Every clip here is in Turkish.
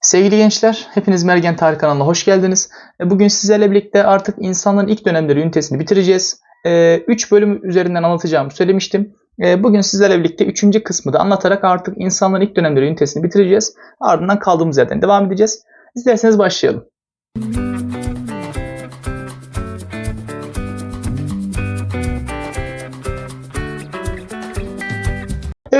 Sevgili gençler, hepiniz Mergen Tarih kanalına hoş geldiniz. E, Bugün sizlerle birlikte artık insanlığın ilk dönemleri ünitesini bitireceğiz. 3 bölüm üzerinden anlatacağımı söylemiştim. E, Bugün sizlerle birlikte 3. kısmı da anlatarak artık insanlığın ilk dönemleri ünitesini bitireceğiz. Ardından kaldığımız yerden devam edeceğiz. İsterseniz başlayalım.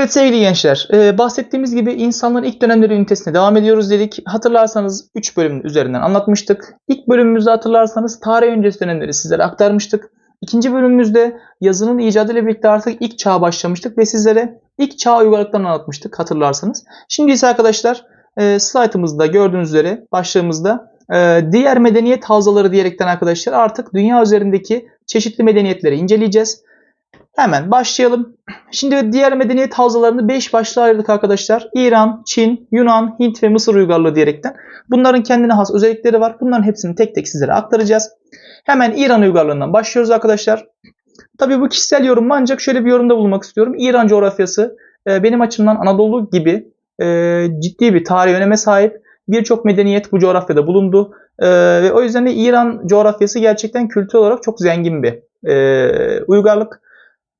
Evet sevgili gençler, e, bahsettiğimiz gibi insanların ilk dönemleri ünitesine devam ediyoruz dedik. Hatırlarsanız 3 bölümün üzerinden anlatmıştık. İlk bölümümüzde hatırlarsanız tarih öncesi dönemleri sizlere aktarmıştık. İkinci bölümümüzde yazının icadıyla birlikte artık ilk çağa başlamıştık ve sizlere ilk çağ uygarlıklarını anlatmıştık hatırlarsanız. Şimdi ise arkadaşlar e, slaytımızda gördüğünüz üzere başlığımızda e, diğer medeniyet havzaları diyerekten arkadaşlar artık dünya üzerindeki çeşitli medeniyetleri inceleyeceğiz. Hemen başlayalım. Şimdi diğer medeniyet havzalarını 5 başlığa ayırdık arkadaşlar. İran, Çin, Yunan, Hint ve Mısır uygarlığı diyerekten. Bunların kendine has özellikleri var. Bunların hepsini tek tek sizlere aktaracağız. Hemen İran uygarlığından başlıyoruz arkadaşlar. Tabii bu kişisel yorum ancak şöyle bir yorumda bulunmak istiyorum. İran coğrafyası e, benim açımdan Anadolu gibi e, ciddi bir tarih öneme sahip. Birçok medeniyet bu coğrafyada bulundu. E, ve o yüzden de İran coğrafyası gerçekten kültür olarak çok zengin bir uygarlık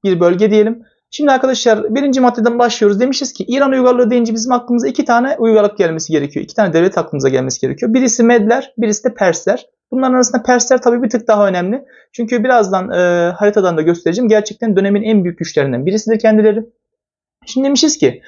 bir bölge diyelim. Şimdi arkadaşlar birinci maddeden başlıyoruz. Demişiz ki İran uygarlığı deyince bizim aklımıza iki tane uygarlık gelmesi gerekiyor. İki tane devlet aklımıza gelmesi gerekiyor. Birisi Medler, birisi de Persler. Bunların arasında Persler tabii bir tık daha önemli. Çünkü birazdan e, haritadan da göstereceğim. Gerçekten dönemin en büyük güçlerinden birisidir kendileri. Şimdi demişiz ki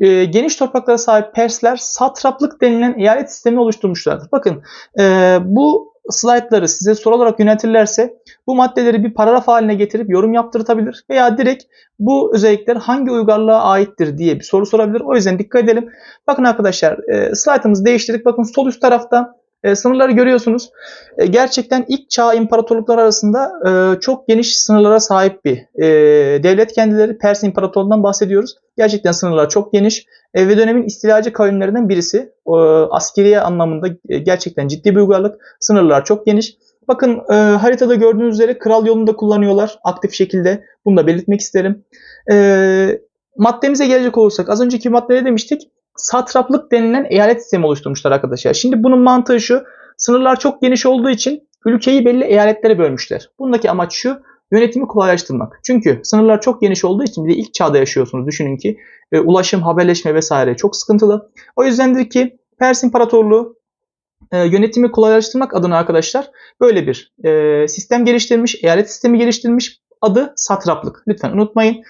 e, geniş topraklara sahip Persler satraplık denilen eyalet sistemi oluşturmuşlardır. Bakın e, bu slaytları size soru olarak yöneltirlerse bu maddeleri bir paragraf haline getirip yorum yaptırtabilir veya direkt bu özellikler hangi uygarlığa aittir diye bir soru sorabilir. O yüzden dikkat edelim. Bakın arkadaşlar e, slaytımızı değiştirdik. Bakın sol üst tarafta e, sınırları görüyorsunuz. E, gerçekten ilk çağ imparatorluklar arasında e, çok geniş sınırlara sahip bir e, devlet kendileri. Pers İmparatorluğundan bahsediyoruz. Gerçekten sınırlar çok geniş e, ve dönemin istilacı kavimlerinden birisi. E, askeriye anlamında e, gerçekten ciddi bir uygarlık. Sınırlar çok geniş. Bakın e, haritada gördüğünüz üzere kral yolunu da kullanıyorlar aktif şekilde. Bunu da belirtmek isterim. E, maddemize gelecek olursak az önceki maddede demiştik satraplık denilen eyalet sistemi oluşturmuşlar arkadaşlar. Şimdi bunun mantığı şu. Sınırlar çok geniş olduğu için ülkeyi belli eyaletlere bölmüşler. Bundaki amaç şu. Yönetimi kolaylaştırmak. Çünkü sınırlar çok geniş olduğu için bir de ilk çağda yaşıyorsunuz. Düşünün ki e, ulaşım, haberleşme vesaire çok sıkıntılı. O yüzdendir ki Pers İmparatorluğu e, yönetimi kolaylaştırmak adına arkadaşlar böyle bir e, sistem geliştirmiş, eyalet sistemi geliştirmiş. Adı satraplık. Lütfen unutmayın.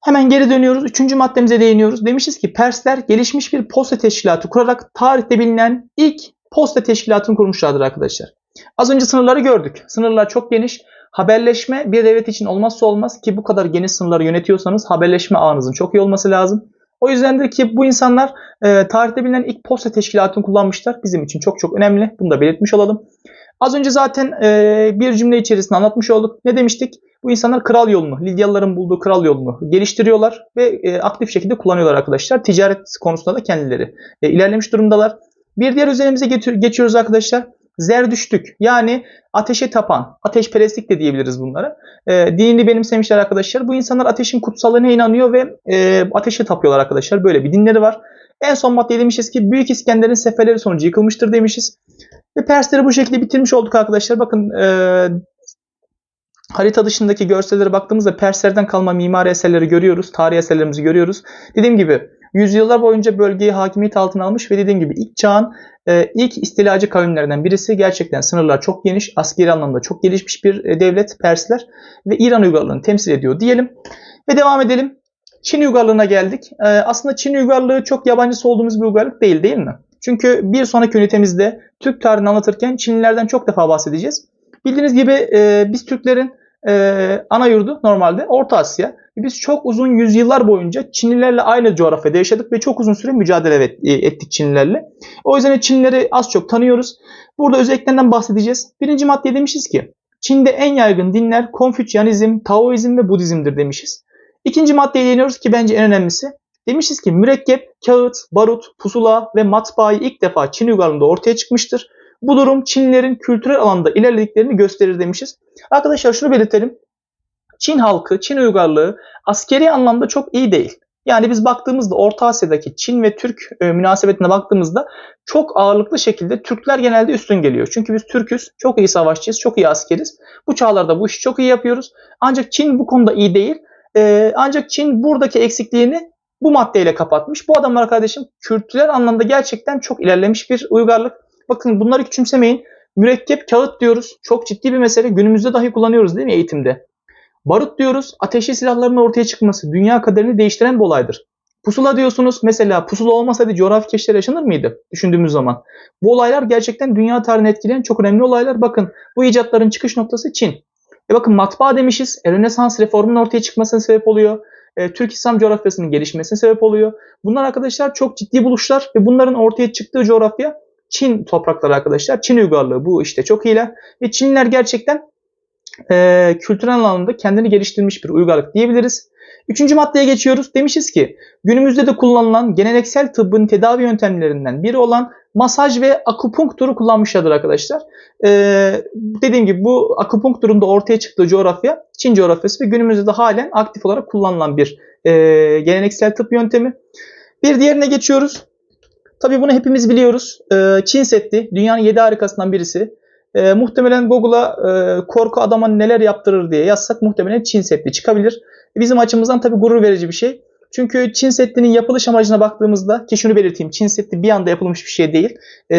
Hemen geri dönüyoruz. Üçüncü maddemize değiniyoruz. Demişiz ki Persler gelişmiş bir posta teşkilatı kurarak tarihte bilinen ilk posta teşkilatını kurmuşlardır arkadaşlar. Az önce sınırları gördük. Sınırlar çok geniş. Haberleşme bir devlet için olmazsa olmaz ki bu kadar geniş sınırları yönetiyorsanız haberleşme ağınızın çok iyi olması lazım. O yüzdendir ki bu insanlar e, tarihte bilinen ilk posta teşkilatını kullanmışlar. Bizim için çok çok önemli. Bunu da belirtmiş olalım. Az önce zaten e, bir cümle içerisinde anlatmış olduk. Ne demiştik? Bu insanlar kral yolunu, Lidyalıların bulduğu kral yolunu geliştiriyorlar ve e, aktif şekilde kullanıyorlar arkadaşlar. Ticaret konusunda da kendileri e, ilerlemiş durumdalar. Bir diğer üzerimize geçiyoruz arkadaşlar. Zerdüştük yani ateşe tapan, ateşperestlik de diyebiliriz bunlara. E, dinini benimsemişler arkadaşlar. Bu insanlar ateşin kutsallığına inanıyor ve e, ateşe tapıyorlar arkadaşlar. Böyle bir dinleri var. En son maddeye demişiz ki Büyük İskender'in seferleri sonucu yıkılmıştır demişiz. Ve Persleri bu şekilde bitirmiş olduk arkadaşlar. Bakın e, harita dışındaki görsellere baktığımızda Perslerden kalma mimari eserleri görüyoruz. Tarih eserlerimizi görüyoruz. Dediğim gibi yüzyıllar boyunca bölgeyi hakimiyet altına almış ve dediğim gibi ilk çağın e, ilk istilacı kavimlerinden birisi. Gerçekten sınırlar çok geniş, askeri anlamda çok gelişmiş bir e, devlet Persler ve İran uygarlığını temsil ediyor diyelim. Ve devam edelim. Çin uygarlığına geldik. E, aslında Çin uygarlığı çok yabancısı olduğumuz bir uygarlık değil değil mi? Çünkü bir sonraki ünitemizde Türk tarihini anlatırken Çinlilerden çok defa bahsedeceğiz. Bildiğiniz gibi e, biz Türklerin e, ana yurdu normalde Orta Asya. Biz çok uzun yüzyıllar boyunca Çinlilerle aynı coğrafyada yaşadık ve çok uzun süre mücadele e, ettik Çinlilerle. O yüzden Çinlileri az çok tanıyoruz. Burada özelliklerinden bahsedeceğiz. Birinci maddeye demişiz ki Çin'de en yaygın dinler Konfüçyanizm, Taoizm ve Budizm'dir demişiz. İkinci maddeye değiniyoruz ki bence en önemlisi. Demişiz ki mürekkep, kağıt, barut, pusula ve matbaayı ilk defa Çin uygarlığında ortaya çıkmıştır. Bu durum Çinlilerin kültürel alanda ilerlediklerini gösterir demişiz. Arkadaşlar şunu belirtelim. Çin halkı, Çin uygarlığı askeri anlamda çok iyi değil. Yani biz baktığımızda Orta Asya'daki Çin ve Türk e, münasebetine baktığımızda çok ağırlıklı şekilde Türkler genelde üstün geliyor. Çünkü biz Türküz, çok iyi savaşçıyız, çok iyi askeriz. Bu çağlarda bu işi çok iyi yapıyoruz. Ancak Çin bu konuda iyi değil. E, ancak Çin buradaki eksikliğini bu maddeyle kapatmış. Bu adamlar kardeşim kültürel anlamda gerçekten çok ilerlemiş bir uygarlık. Bakın bunları küçümsemeyin. Mürekkep kağıt diyoruz. Çok ciddi bir mesele. Günümüzde dahi kullanıyoruz değil mi eğitimde? Barut diyoruz. Ateşli silahların ortaya çıkması dünya kaderini değiştiren bir olaydır. Pusula diyorsunuz. Mesela pusula olmasaydı coğrafi keşifler yaşanır mıydı? Düşündüğümüz zaman. Bu olaylar gerçekten dünya tarihini etkileyen çok önemli olaylar. Bakın bu icatların çıkış noktası Çin. E bakın matbaa demişiz. E, Rönesans reformunun ortaya çıkmasına sebep oluyor. E, Türk İslam coğrafyasının gelişmesine sebep oluyor. Bunlar arkadaşlar çok ciddi buluşlar ve bunların ortaya çıktığı coğrafya Çin toprakları arkadaşlar. Çin uygarlığı bu işte çok iyiler. Ve Çinliler gerçekten e, kültürel anlamda kendini geliştirmiş bir uygarlık diyebiliriz. Üçüncü maddeye geçiyoruz. Demişiz ki günümüzde de kullanılan geleneksel tıbbın tedavi yöntemlerinden biri olan masaj ve akupunkturu kullanmışlardır arkadaşlar. Ee, dediğim gibi bu akupunkturun da ortaya çıktığı coğrafya Çin coğrafyası ve günümüzde de halen aktif olarak kullanılan bir e, geleneksel tıp yöntemi. Bir diğerine geçiyoruz. Tabii bunu hepimiz biliyoruz. Ee, Çin Seddi dünyanın 7 harikasından birisi. Ee, muhtemelen Google'a e, korku adama neler yaptırır diye yazsak muhtemelen Çin Seddi çıkabilir. Bizim açımızdan tabii gurur verici bir şey. Çünkü Çin Seddi'nin yapılış amacına baktığımızda ki şunu belirteyim Çin Seddi bir anda yapılmış bir şey değil. E,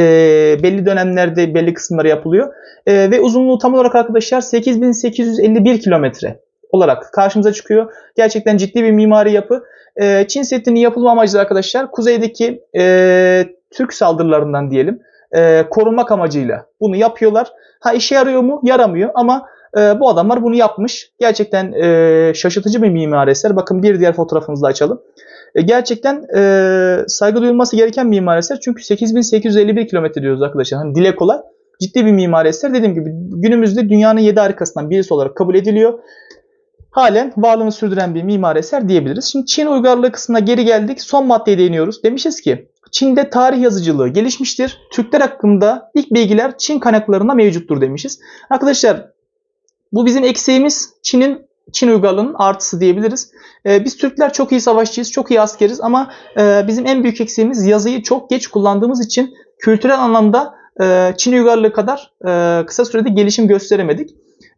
belli dönemlerde belli kısımları yapılıyor. E, ve uzunluğu tam olarak arkadaşlar 8851 kilometre olarak karşımıza çıkıyor. Gerçekten ciddi bir mimari yapı. E, Çin Seddi'nin yapılma amacı arkadaşlar kuzeydeki e, Türk saldırılarından diyelim e, korunmak amacıyla bunu yapıyorlar. Ha işe yarıyor mu? Yaramıyor ama e, bu adamlar bunu yapmış. Gerçekten e, şaşırtıcı bir mimari eser. Bakın bir diğer fotoğrafımızı da açalım. E, gerçekten e, saygı duyulması gereken mimari eser. Çünkü 8851 kilometre diyoruz arkadaşlar. Hani dile kolay. Ciddi bir mimari eser. Dediğim gibi günümüzde dünyanın 7 harikasından birisi olarak kabul ediliyor. Halen varlığını sürdüren bir mimari eser diyebiliriz. Şimdi Çin uygarlığı kısmına geri geldik. Son maddeye değiniyoruz. Demişiz ki Çin'de tarih yazıcılığı gelişmiştir. Türkler hakkında ilk bilgiler Çin kaynaklarında mevcuttur demişiz. Arkadaşlar bu bizim eksiğimiz Çin'in Çin uygarlığının artısı diyebiliriz. Ee, biz Türkler çok iyi savaşçıyız, çok iyi askeriz ama e, bizim en büyük eksiğimiz yazıyı çok geç kullandığımız için kültürel anlamda e, Çin uygarlığı kadar e, kısa sürede gelişim gösteremedik.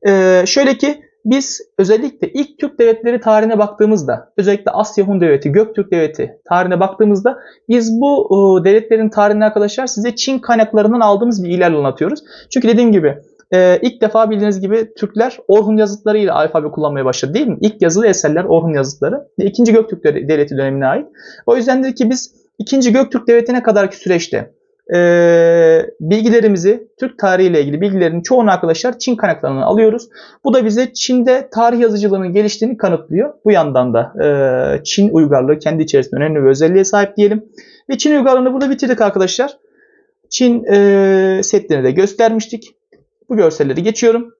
E, şöyle ki biz özellikle ilk Türk devletleri tarihine baktığımızda, özellikle Asya Hun Devleti, Göktürk Devleti tarihine baktığımızda biz bu e, devletlerin tarihini arkadaşlar size Çin kaynaklarından aldığımız bilgilerle anlatıyoruz. Çünkü dediğim gibi e, ilk defa bildiğiniz gibi Türkler Orhun yazıtlarıyla alfabe kullanmaya başladı değil mi? İlk yazılı eserler Orhun yazıtları 2. Göktürk Devleti dönemine ait. O yüzdendir ki biz 2. Göktürk Devleti'ne kadarki süreçte e, bilgilerimizi, Türk tarihiyle ilgili bilgilerin çoğunu arkadaşlar Çin kaynaklarından alıyoruz. Bu da bize Çin'de tarih yazıcılığının geliştiğini kanıtlıyor. Bu yandan da e, Çin uygarlığı kendi içerisinde önemli bir özelliğe sahip diyelim. Ve Çin uygarlığını burada bitirdik arkadaşlar. Çin e, setlerini de göstermiştik. Bu görselleri geçiyorum.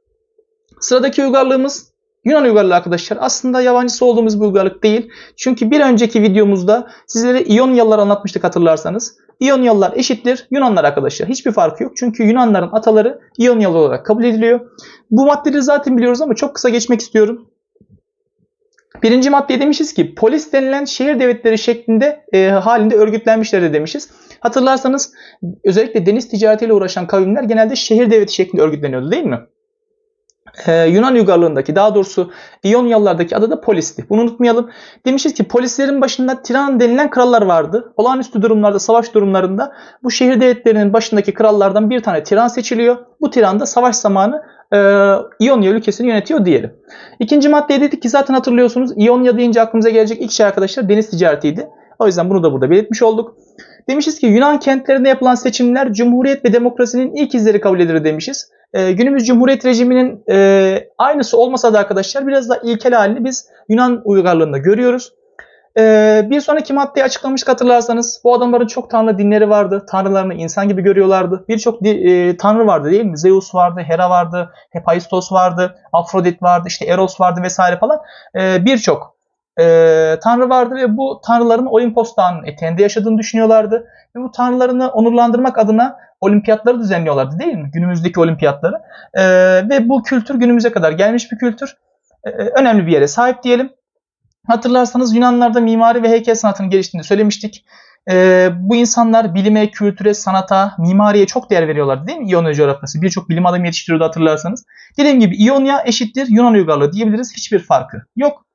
Sıradaki uygarlığımız Yunan uygarlığı arkadaşlar. Aslında yabancısı olduğumuz bir uygarlık değil. Çünkü bir önceki videomuzda sizlere İyonyalılar anlatmıştık hatırlarsanız. İyonyalılar eşittir Yunanlar arkadaşlar. Hiçbir farkı yok. Çünkü Yunanların ataları İyonyalı olarak kabul ediliyor. Bu maddeleri zaten biliyoruz ama çok kısa geçmek istiyorum. Birinci maddeye demişiz ki polis denilen şehir devletleri şeklinde e, halinde örgütlenmişler de demişiz. Hatırlarsanız özellikle deniz ticaretiyle uğraşan kavimler genelde şehir devleti şeklinde örgütleniyordu değil mi? Ee, Yunan uygarlığındaki daha doğrusu İyonyalılardaki adı da polisti. Bunu unutmayalım. Demişiz ki polislerin başında tiran denilen krallar vardı. Olağanüstü durumlarda, savaş durumlarında bu şehir devletlerinin başındaki krallardan bir tane tiran seçiliyor. Bu tiran da savaş zamanı e, İonya ülkesini yönetiyor diyelim. İkinci maddeye dedik ki zaten hatırlıyorsunuz İonya deyince aklımıza gelecek ilk şey arkadaşlar deniz ticaretiydi. O yüzden bunu da burada belirtmiş olduk. Demişiz ki Yunan kentlerinde yapılan seçimler cumhuriyet ve demokrasinin ilk izleri kabul edilir demişiz. Ee, günümüz cumhuriyet rejiminin e, aynısı olmasa da arkadaşlar biraz da ilkel halini biz Yunan uygarlığında görüyoruz. Ee, bir sonraki maddeyi açıklamış hatırlarsanız bu adamların çok tanrı dinleri vardı. Tanrılarını insan gibi görüyorlardı. Birçok e, tanrı vardı değil mi? Zeus vardı, Hera vardı, Hephaistos vardı, Afrodit vardı, işte Eros vardı vesaire falan. Ee, Birçok e, tanrı vardı ve bu tanrıların Olimpos Dağı'nın eteğinde yaşadığını düşünüyorlardı. Ve bu tanrılarını onurlandırmak adına olimpiyatları düzenliyorlardı değil mi? Günümüzdeki olimpiyatları. E, ve bu kültür günümüze kadar gelmiş bir kültür. E, önemli bir yere sahip diyelim. Hatırlarsanız Yunanlarda mimari ve heykel sanatının geliştiğini söylemiştik. Ee, bu insanlar bilime, kültüre, sanata, mimariye çok değer veriyorlardı değil mi? İonya coğrafyası. Birçok bilim adamı yetiştiriyordu hatırlarsanız. Dediğim gibi İonya eşittir Yunan uygarlığı diyebiliriz. Hiçbir farkı yok.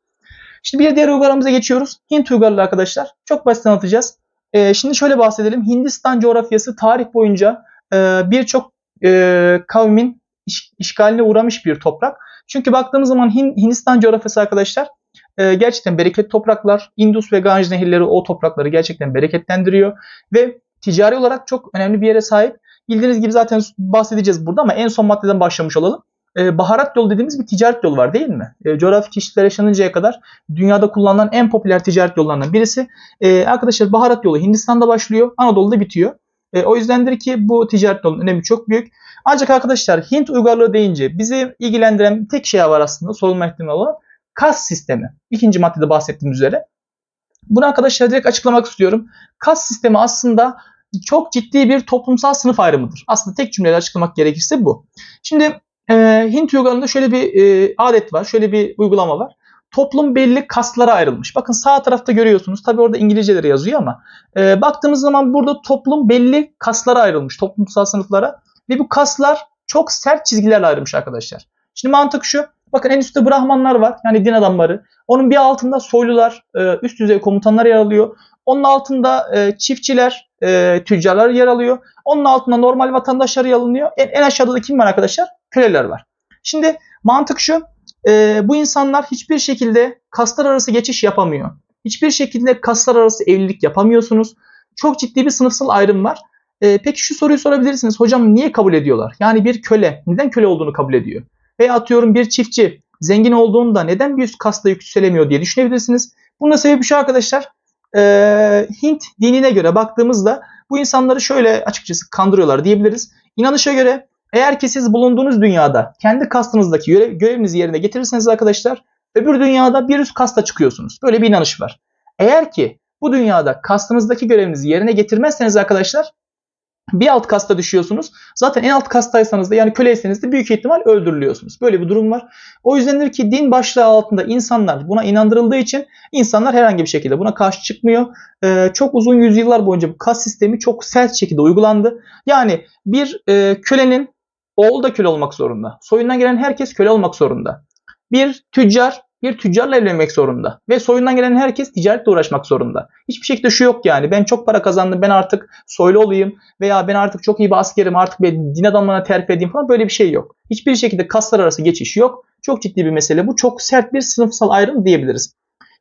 Şimdi bir diğer uygarlığımıza geçiyoruz. Hint uygarlığı arkadaşlar. Çok basit anlatacağız. Ee, şimdi şöyle bahsedelim. Hindistan coğrafyası tarih boyunca e, birçok e, kavmin iş- işgaline uğramış bir toprak. Çünkü baktığımız zaman Hin- Hindistan coğrafyası arkadaşlar e, gerçekten bereketli topraklar. Indus ve Ganj nehirleri o toprakları gerçekten bereketlendiriyor ve ticari olarak çok önemli bir yere sahip. Bildiğiniz gibi zaten bahsedeceğiz burada ama en son maddeden başlamış olalım. E, baharat yolu dediğimiz bir ticaret yolu var değil mi? E, coğrafi keşifler yaşanıncaya kadar dünyada kullanılan en popüler ticaret yollarından birisi. E, arkadaşlar baharat yolu Hindistan'da başlıyor, Anadolu'da bitiyor. E, o yüzdendir ki bu ticaret yolunun önemi çok büyük. Ancak arkadaşlar Hint uygarlığı deyince bizi ilgilendiren tek şey var aslında sorulma ihtimali olan kas sistemi. İkinci maddede bahsettiğim üzere. Bunu arkadaşlar direkt açıklamak istiyorum. Kas sistemi aslında çok ciddi bir toplumsal sınıf ayrımıdır. Aslında tek cümleyle açıklamak gerekirse bu. Şimdi e, Hint uygarlığında şöyle bir e, adet var, şöyle bir uygulama var. Toplum belli kaslara ayrılmış. Bakın sağ tarafta görüyorsunuz. Tabi orada İngilizceleri yazıyor ama e, baktığımız zaman burada toplum belli kaslara ayrılmış. Toplumsal sınıflara. Ve bu kaslar çok sert çizgilerle ayrılmış arkadaşlar. Şimdi mantık şu. Bakın en üstte Brahmanlar var. Yani din adamları. Onun bir altında soylular, e, üst düzey komutanlar yer alıyor. Onun altında e, çiftçiler, tüccarlar yer alıyor. Onun altında normal vatandaşlar yer alınıyor. En, en aşağıda da kim var arkadaşlar? Köleler var. Şimdi mantık şu. e, bu insanlar hiçbir şekilde kaslar arası geçiş yapamıyor. Hiçbir şekilde kaslar arası evlilik yapamıyorsunuz. Çok ciddi bir sınıfsal ayrım var. E, peki şu soruyu sorabilirsiniz. Hocam niye kabul ediyorlar? Yani bir köle neden köle olduğunu kabul ediyor? Veya atıyorum bir çiftçi zengin olduğunda neden bir üst kasta yükselemiyor diye düşünebilirsiniz. Bunun da sebebi şu arkadaşlar. E, Hint dinine göre baktığımızda bu insanları şöyle açıkçası kandırıyorlar diyebiliriz. İnanışa göre eğer ki siz bulunduğunuz dünyada kendi kastınızdaki görev, görevinizi yerine getirirseniz arkadaşlar öbür dünyada bir üst kasta çıkıyorsunuz. Böyle bir inanış var. Eğer ki bu dünyada kastınızdaki görevinizi yerine getirmezseniz arkadaşlar bir alt kasta düşüyorsunuz. Zaten en alt kastaysanız da yani köleyseniz de büyük ihtimal öldürülüyorsunuz. Böyle bir durum var. O yüzdendir ki din başlığı altında insanlar buna inandırıldığı için insanlar herhangi bir şekilde buna karşı çıkmıyor. Ee, çok uzun yüzyıllar boyunca bu kas sistemi çok sert şekilde uygulandı. Yani bir e, kölenin oğlu da köle olmak zorunda. Soyundan gelen herkes köle olmak zorunda. Bir tüccar bir tüccarla evlenmek zorunda. Ve soyundan gelen herkes ticaretle uğraşmak zorunda. Hiçbir şekilde şu yok yani. Ben çok para kazandım. Ben artık soylu olayım. Veya ben artık çok iyi bir askerim. Artık ben din adamlarına terfi edeyim falan. Böyle bir şey yok. Hiçbir şekilde kaslar arası geçiş yok. Çok ciddi bir mesele bu. Çok sert bir sınıfsal ayrım diyebiliriz.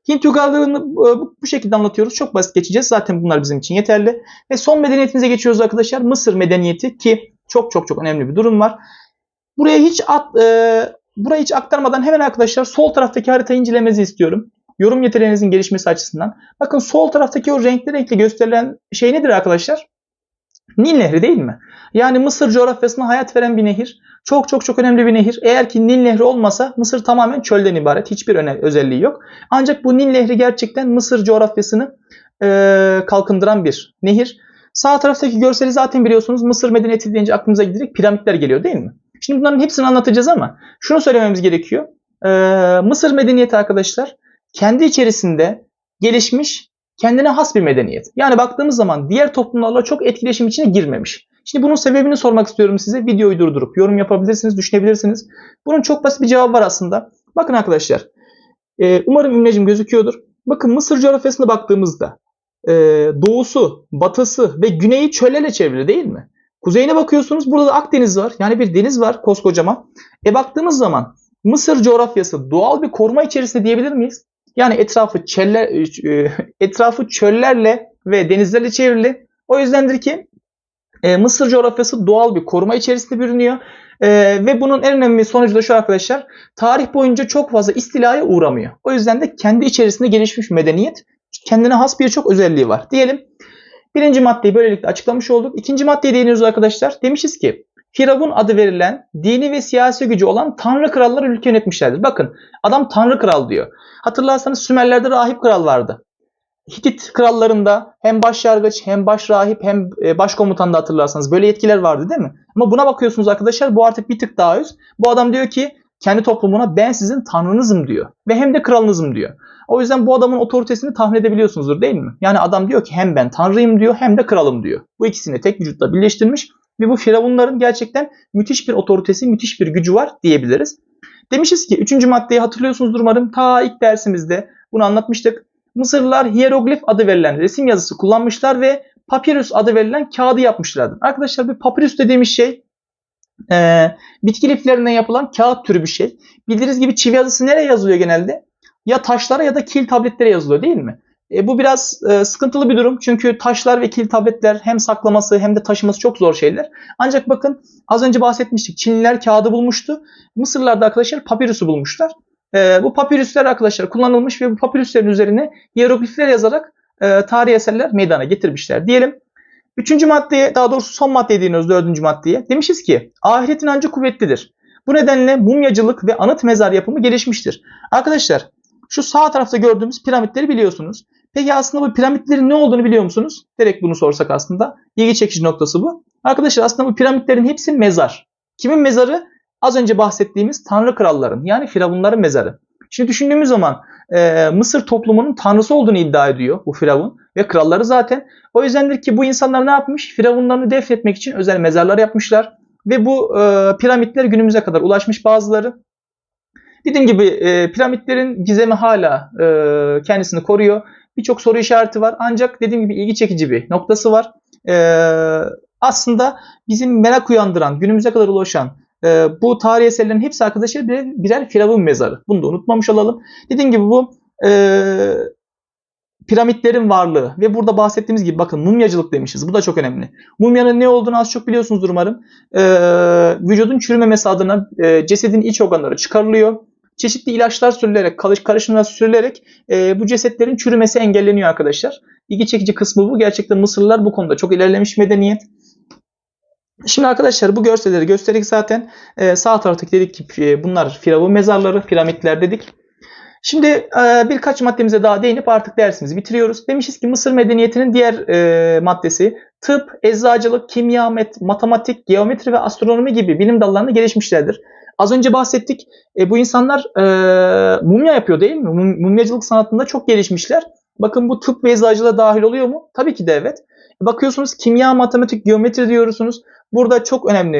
Hint uygarlığını bu, bu şekilde anlatıyoruz. Çok basit geçeceğiz. Zaten bunlar bizim için yeterli. Ve son medeniyetimize geçiyoruz arkadaşlar. Mısır medeniyeti ki çok çok çok önemli bir durum var. Buraya hiç at, e, burayı hiç aktarmadan hemen arkadaşlar sol taraftaki haritayı incelemenizi istiyorum. Yorum yeteneğinizin gelişmesi açısından. Bakın sol taraftaki o renkli renkli gösterilen şey nedir arkadaşlar? Nil Nehri değil mi? Yani Mısır coğrafyasına hayat veren bir nehir. Çok çok çok önemli bir nehir. Eğer ki Nil Nehri olmasa Mısır tamamen çölden ibaret. Hiçbir öne- özelliği yok. Ancak bu Nil Nehri gerçekten Mısır coğrafyasını e, kalkındıran bir nehir. Sağ taraftaki görseli zaten biliyorsunuz. Mısır medeniyeti deyince aklımıza direkt piramitler geliyor değil mi? Şimdi bunların hepsini anlatacağız ama şunu söylememiz gerekiyor. Ee, Mısır medeniyeti arkadaşlar kendi içerisinde gelişmiş, kendine has bir medeniyet. Yani baktığımız zaman diğer toplumlarla çok etkileşim içine girmemiş. Şimdi bunun sebebini sormak istiyorum size. Videoyu durdurup yorum yapabilirsiniz, düşünebilirsiniz. Bunun çok basit bir cevabı var aslında. Bakın arkadaşlar. e, umarım imlecim gözüküyordur. Bakın Mısır coğrafyasına baktığımızda e, doğusu, batısı ve güneyi çöllerle çevrili değil mi? Kuzeyine bakıyorsunuz burada da Akdeniz var. Yani bir deniz var koskocaman. E baktığımız zaman Mısır coğrafyası doğal bir koruma içerisinde diyebilir miyiz? Yani etrafı çöller, e, etrafı çöllerle ve denizlerle çevrili. O yüzdendir ki e, Mısır coğrafyası doğal bir koruma içerisinde bürünüyor. E, ve bunun en önemli sonucu da şu arkadaşlar. Tarih boyunca çok fazla istilaya uğramıyor. O yüzden de kendi içerisinde gelişmiş medeniyet kendine has birçok özelliği var. Diyelim Birinci maddeyi böylelikle açıklamış olduk. İkinci maddeye değiniyoruz arkadaşlar. Demişiz ki Firavun adı verilen dini ve siyasi gücü olan tanrı krallar ülke yönetmişlerdir. Bakın adam tanrı kral diyor. Hatırlarsanız Sümerler'de rahip kral vardı. Hitit krallarında hem başyargıç hem baş rahip hem e, başkomutan da hatırlarsanız böyle yetkiler vardı değil mi? Ama buna bakıyorsunuz arkadaşlar bu artık bir tık daha üst. Bu adam diyor ki kendi toplumuna ben sizin tanrınızım diyor. Ve hem de kralınızım diyor. O yüzden bu adamın otoritesini tahmin edebiliyorsunuzdur değil mi? Yani adam diyor ki hem ben tanrıyım diyor hem de kralım diyor. Bu ikisini tek vücutta birleştirmiş ve bu firavunların gerçekten müthiş bir otoritesi, müthiş bir gücü var diyebiliriz. Demişiz ki üçüncü maddeyi hatırlıyorsunuzdur umarım. Ta ilk dersimizde bunu anlatmıştık. Mısırlılar hieroglif adı verilen resim yazısı kullanmışlar ve papirüs adı verilen kağıdı yapmışlardı. Arkadaşlar bir papirüs dediğimiz şey e, bitki liflerinden yapılan kağıt türü bir şey. Bildiğiniz gibi çivi yazısı nereye yazılıyor genelde? Ya taşlara ya da kil tabletlere yazılıyor değil mi? E, bu biraz e, sıkıntılı bir durum. Çünkü taşlar ve kil tabletler hem saklaması hem de taşıması çok zor şeyler. Ancak bakın az önce bahsetmiştik. Çinliler kağıdı bulmuştu. Mısırlılar da arkadaşlar papirüsü bulmuşlar. E, bu papirüsler arkadaşlar kullanılmış ve bu papirüslerin üzerine hieroglifler yazarak e, tarihi eserler meydana getirmişler diyelim. Üçüncü maddeye daha doğrusu son maddeye değiniyoruz dördüncü maddeye. Demişiz ki ahiret inancı kuvvetlidir. Bu nedenle mumyacılık ve anıt mezar yapımı gelişmiştir. Arkadaşlar şu sağ tarafta gördüğümüz piramitleri biliyorsunuz. Peki aslında bu piramitlerin ne olduğunu biliyor musunuz? Direkt bunu sorsak aslında. İlgi çekici noktası bu. Arkadaşlar aslında bu piramitlerin hepsi mezar. Kimin mezarı? Az önce bahsettiğimiz tanrı kralların yani firavunların mezarı. Şimdi düşündüğümüz zaman e, Mısır toplumunun tanrısı olduğunu iddia ediyor bu firavun ve kralları zaten. O yüzdendir ki bu insanlar ne yapmış? Firavunlarını defnetmek için özel mezarlar yapmışlar. Ve bu e, piramitler günümüze kadar ulaşmış bazıları. Dediğim gibi e, piramitlerin gizemi hala e, kendisini koruyor. Birçok soru işareti var. Ancak dediğim gibi ilgi çekici bir noktası var. E, aslında bizim merak uyandıran, günümüze kadar ulaşan e, bu tarih eserlerin hepsi arkadaşlar birer, birer firavun mezarı. Bunu da unutmamış olalım. Dediğim gibi bu e, piramitlerin varlığı ve burada bahsettiğimiz gibi bakın mumyacılık demişiz. Bu da çok önemli. Mumyanın ne olduğunu az çok biliyorsunuzdur umarım. E, vücudun çürümemesi adına e, cesedin iç organları çıkarılıyor. Çeşitli ilaçlar sürülerek, karışımlar sürülerek e, bu cesetlerin çürümesi engelleniyor arkadaşlar. İlgi çekici kısmı bu. Gerçekten Mısırlılar bu konuda çok ilerlemiş medeniyet. Şimdi arkadaşlar bu görselleri gösterdik zaten. Ee, sağ taraftaki dedik ki e, bunlar firavun mezarları, piramitler dedik. Şimdi e, birkaç maddemize daha değinip artık dersimizi bitiriyoruz. Demişiz ki Mısır medeniyetinin diğer e, maddesi tıp, eczacılık, kimya, matematik, geometri ve astronomi gibi bilim dallarında gelişmişlerdir. Az önce bahsettik. E, bu insanlar mumya yapıyor değil mi? Mum, mumyacılık sanatında çok gelişmişler. Bakın bu tıp ve eczacılığa dahil oluyor mu? Tabii ki de evet. Bakıyorsunuz kimya, matematik, geometri diyorsunuz. Burada çok önemli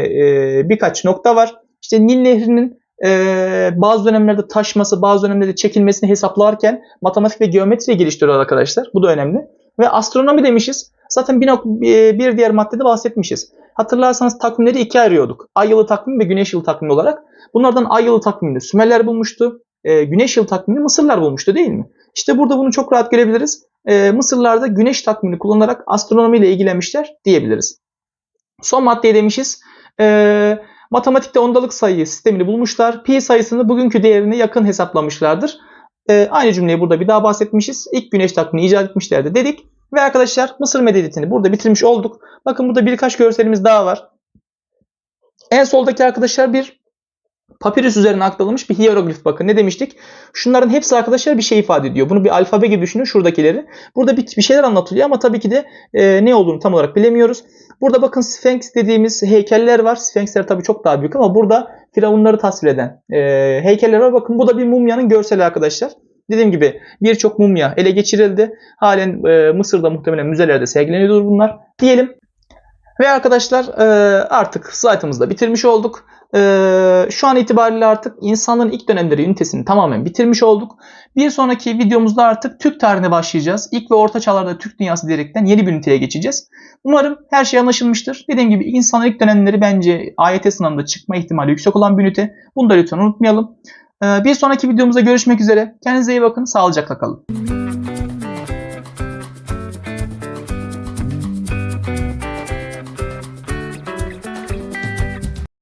birkaç nokta var. İşte Nil Nehri'nin e, bazı dönemlerde taşması, bazı dönemlerde çekilmesini hesaplarken matematik ve geometri geliştiriyor arkadaşlar. Bu da önemli. Ve astronomi demişiz. Zaten bir, bir diğer maddede bahsetmişiz. Hatırlarsanız takvimleri ikiye ayırıyorduk. Ay yılı takvimi ve güneş yılı takvimi olarak. Bunlardan ay yılı takvimini Sümerler bulmuştu. E, güneş yılı takvimini Mısırlar bulmuştu değil mi? İşte burada bunu çok rahat görebiliriz. E, Mısırlarda güneş takvimini kullanarak astronomiyle ilgilenmişler diyebiliriz. Son maddeyi demişiz. E, matematikte ondalık sayı sistemini bulmuşlar. Pi sayısını bugünkü değerine yakın hesaplamışlardır. E, aynı cümleyi burada bir daha bahsetmişiz. İlk güneş takvimini icat etmişlerdi dedik. Ve arkadaşlar Mısır medeniyetini burada bitirmiş olduk. Bakın burada birkaç görselimiz daha var. En soldaki arkadaşlar bir papirüs üzerine aktarılmış bir hieroglif bakın. Ne demiştik? Şunların hepsi arkadaşlar bir şey ifade ediyor. Bunu bir alfabe gibi düşünün şuradakileri. Burada bir, bir şeyler anlatılıyor ama tabii ki de e, ne olduğunu tam olarak bilemiyoruz. Burada bakın Sphinx dediğimiz heykeller var. Sphinxler tabii çok daha büyük ama burada firavunları tasvir eden e, heykeller var. Bakın bu da bir mumyanın görseli arkadaşlar. Dediğim gibi birçok mumya ele geçirildi. Halen e, Mısır'da muhtemelen müzelerde sergileniyordur bunlar. Diyelim. Ve arkadaşlar e, artık slaytımızı da bitirmiş olduk. E, şu an itibariyle artık insanlığın ilk dönemleri ünitesini tamamen bitirmiş olduk. Bir sonraki videomuzda artık Türk tarihine başlayacağız. İlk ve orta çağlarda Türk dünyası diyerekten yeni bir üniteye geçeceğiz. Umarım her şey anlaşılmıştır. Dediğim gibi insanlığın ilk dönemleri bence AYT sınavında çıkma ihtimali yüksek olan bir ünite. Bunu da lütfen unutmayalım. Bir sonraki videomuzda görüşmek üzere. Kendinize iyi bakın. Sağlıcakla kalın.